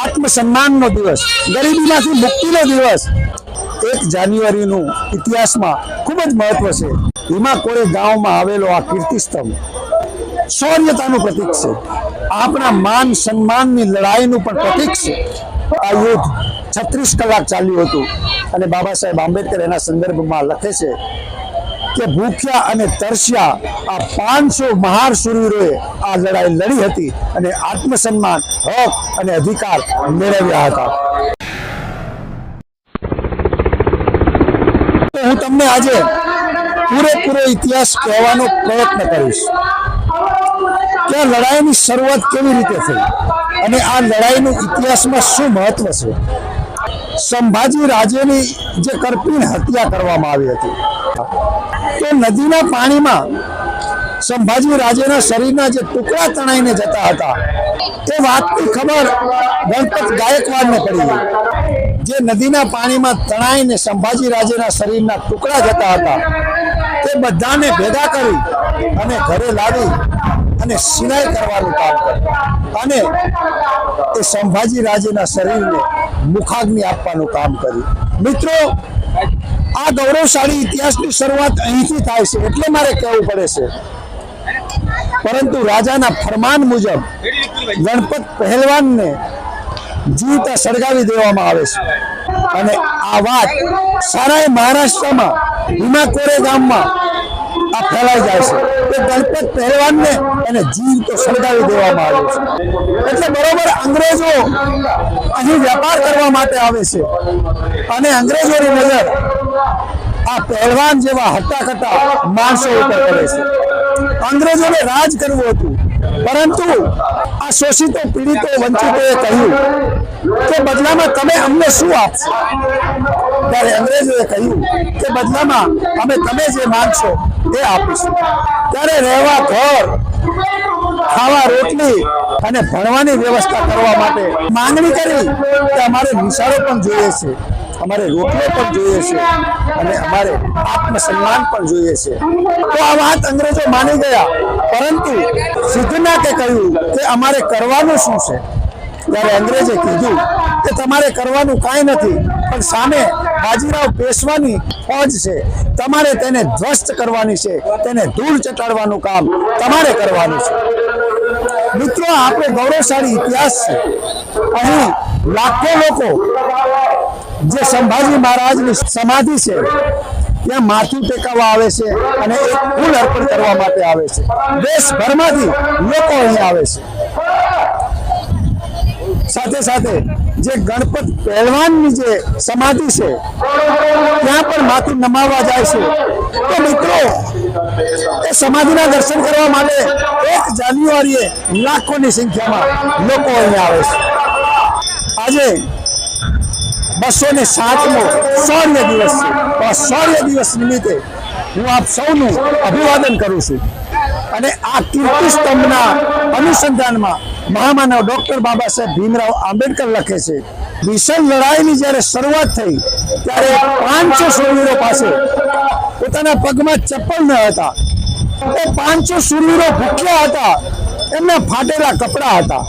આત્મસન્માનનો દિવસ, ગરીબીમાંથી મુક્તિનો દિવસ. એક જાન્યુઆરીનું ઇતિહાસમાં ખૂબ જ મહત્વ છે. ભીમા કોળે ગામમાં આવેલો આ કીર્તિસ્તંભ. શૌર્યતાનું પ્રતીક છે. આપણા માન સન્માનની લડાઈનું પણ પ્રતીક છે. આ યુદ્ધ છત્રીસ કલાક ચાલ્યું હતું. અને બાબા સાહેબ આંબેડકર એના સંદર્ભમાં લખે છે કે ભૂખ્યા અને તરસ્યા આ પાંચસો મહાર શૂરવીરોએ આ લડાઈ લડી હતી અને આત્મસન્માન, હક અને અધિકાર મેળવ્યા હતા. હું તમને આજે પૂરેપૂરો ઇતિહાસ કહેવાનો પ્રયત્ન કરીશ કે લડાઈની શરૂઆત કેવી રીતે થઈ અને આ લડાઈનું ઇતિહાસમાં શું મહત્વ છે? સંભાજી રાજેની જે કરપીણ હત્યા કરવામાં આવી હતી. તો નદીના પાણીમાં સંભાજી રાજેના શરીરના જે ટુકડા તણાઈને જતા હતા તે વાતની ખબર ગણપત ગાયકવાડને પડી જે નદીના પાણીમાં તણાઈને સંભાજી રાજેના શરીરના ટુકડા જતા હતા, તે બધાને ભેગા કરી અને ઘરે લાવી અને સિલાઈ કરવાનું કામ કર્યું. અને એ સંભાજી રાજેના શરીરને મુખાગ્નિ આપવાનું કામ કર્યું. મિત્રો, આ ગૌરવશાળી ઇતિહાસની શરૂઆત અહીંથી થાય છે, એટલે મારે કહેવું પડે છે. પરંતુ રાજાના ફરમાન મુજબ ગણપત પહેલવાનને જીવતા સળગાવી દેવામાં આવે છે. અને આ વાત સારા મહારાષ્ટ્રમાં ભીમા કોરે ગામમાં આ ફેલાઈ જાય છે. કે ગણપત પહેલવાનને એને જીવતો સળગાવી દેવામાં આવે છે. એટલે બરોબર અંગ્રેજો અહીં વેપાર કરવા માટે આવે છે. અને અંગ્રેજોની નજર આ પહેલવાન જેવા હટ્ટાકટ્ટા માણસો ઉપર પડે છે. અંગ્રેજોને રાજ કરવું હતું. પરંતુ આ શોષિતો, પીડિતો, વંચિતોએ કહ્યું કે બદલામાં તમે અમને શું આપશો? ત્યારે અંગ્રેજોએ કહ્યું કે બદલામાં અમે તમે જે માંગશો એ આપીશું. ત્યારે રહેવા ઘર, ખાવા રોટલી અને ભણવાની વ્યવસ્થા કરવા માટે માંગણી કરી કે અમારે નિશાળો પણ જોઈએ છે, અમારે રોટલો પણ જોઈએ છે અને અમારે આત્મસન્માન પણ જોઈએ છે. તો આ વાત અંગ્રેજો માની ગયા. પરંતુ સિદ્ધનાથે કહ્યું કે અમારે કરવાનું શું છે? ત્યારે અંગ્રેજે કીધું કે તમારે કરવાનું કાંઈ નથી. પણ સામે બાજીરાવ પેશવાની ફોજ છે. તમારે તેને ધ્વસ્ત કરવાની છે. તેને ધૂળ ચટાડવાનું કામ તમારે કરવાનું છે. મિત્રો, આપણે ગૌરવશાળી ઇતિહાસ છે. અહીં લાખો લોકો જે સંભાજી મહારાજની સમાધિ છે, ત્યાં માથું ટેકાવવા આવે છે અને એક ફૂલ અર્પણ કરવા માટે આવે છે. દેશભરમાંથી લોકો અહીં આવે છે. સાથે સાથે જે ગણપત પહેલવાનની જે સમાધિ છે, ત્યાં પણ માથું નમાવવા જાય છે. તો મિત્રો, એ સમાધિના દર્શન કરવા માટે એક જાન્યુઆરીએ લાખોની સંખ્યામાં લોકો અહીંયા આવે છે. આજે બસો ને સાતમો શૌર્ય દિવસ છે. તો આ શૌર્ય દિવસ નિમિત્તે હું આપ સૌનું અભિવાદન કરું છું. અને આ કીર્તિ સ્તંભના અનુસંધાનમાં મહામાનવ ડોક્ટર બાબા સાહેબ ભીમરાવ આંબેડકર લખે છે ભીષણ લડાઈની જ્યારે શરૂઆત થઈ, ત્યારે પાંચસો શૂરવીરો પાસે પોતાના પગમાં ચપ્પલ ન હતા. એ પાંચસો શૂરવીરો ભૂખ્યા હતા, એમના ફાટેલા કપડા હતા.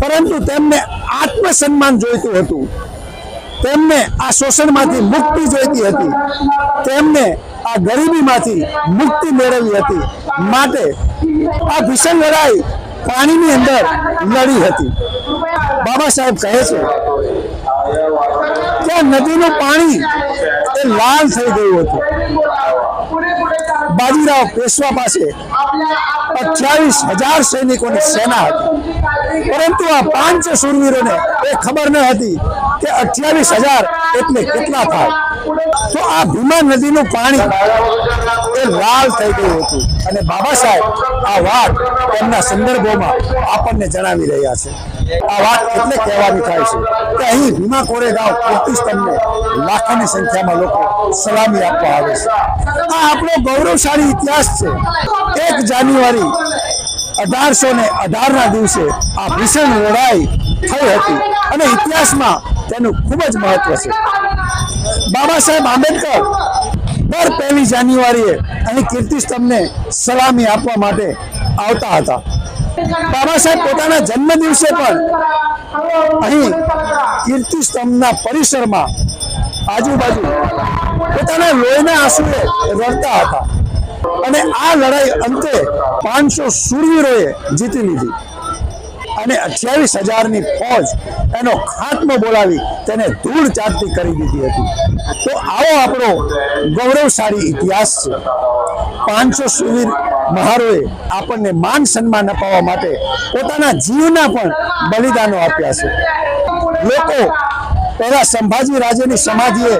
પરંતુ તેમને આત્મસન્માન જોઈતું હતું. તેમને આ શોષણમાંથી મુક્તિ જોઈતી હતી. તેમને આ ગરીબીમાંથી મુક્તિ મેળવી હતી. માટે આ ભીષણ લડાઈ પાણીની અંદર લડી હતી. બાબા સાહેબ કહે છે કે નદીનું પાણી એ લાલ થઈ ગયું હતું. બાજીરાવ પેશવા પાસે અઠ્યાવીસ હજાર સૈનિકોની સેના હતી. પરંતુ આ પાંચ શૂરવીરોને એ ખબર ન હતી કે અઠ્યાવીસ હજાર એટલે કેટલા થાય. તો આ ભીમા નદીનું પાણી એ લાલ થઈ ગયું હતું. અને બાબા સાહેબ, આ વાત તેમના સંદર્ભોમાં આપણને જણાવી રહ્યા છે. આ વાત એટલે કહેવાની થાય છે કે અહીં ભીમા કોરેગાંવ કીર્તિ લાખોની સંખ્યામાં લોકો સલામી આપવા આવે છે. આ આપણો ગૌરવશાળી ઇતિહાસ છે. એક જાન્યુઆરી અઢારસો ને અઢારના દિવસે આ ભીષણ લડાઈ થઈ હતી અને ઇતિહાસમાં તેનું ખૂબ જ મહત્વ છે. બાબા સાહેબ આંબેડકર દર પહેલી જાન્યુઆરીએ અહીં કીર્તિ સલામી આપવા માટે આવતા હતા. બાબા સાહેબ પોતાના જન્મ દિવસે પણ અહીં કીર્તિ પરિસરમાં આજુબાજુ પોતાના લોહીના આંસુએ રડતા હતા. અને આ લડાઈ અંતે પાંચસો શૂરવીરોએ જીતી લીધી. અને અઠ્યાવીસ હજારની ફોજ એનો ખાત્મો બોલાવી તેને ધૂળ ચાટતી કરી દીધી હતી. તો આવો આપણો ગૌરવશાળી ઇતિહાસ છે. પાંચસો સુવીર મહારોએ આપણને માન સન્માન અપાવવા માટે પોતાના જીવના પણ બલિદાનો આપ્યા છે. લોકો પહેલા સંભાજી રાજેની સમાધિએ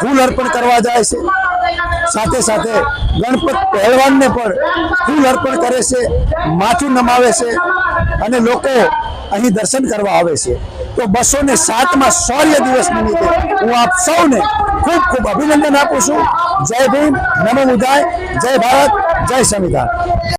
ફૂલ અર્પણ કરવા જાય છે. સાથે સાથે ગણપત પહેલવાનને પણ ફૂલ અર્પણ કરે છે, માથું નમાવે છે અને લોકો અહીં દર્શન કરવા આવે છે. તો બસો ને સાતમાં શૌર્ય દિવસ નિમિત્તે હું આપ સૌને ખૂબ ખૂબ અભિનંદન આપું છું. જય ભીમ, નમો બુદ્ધાય જય ભારત, જય સંવિધાન.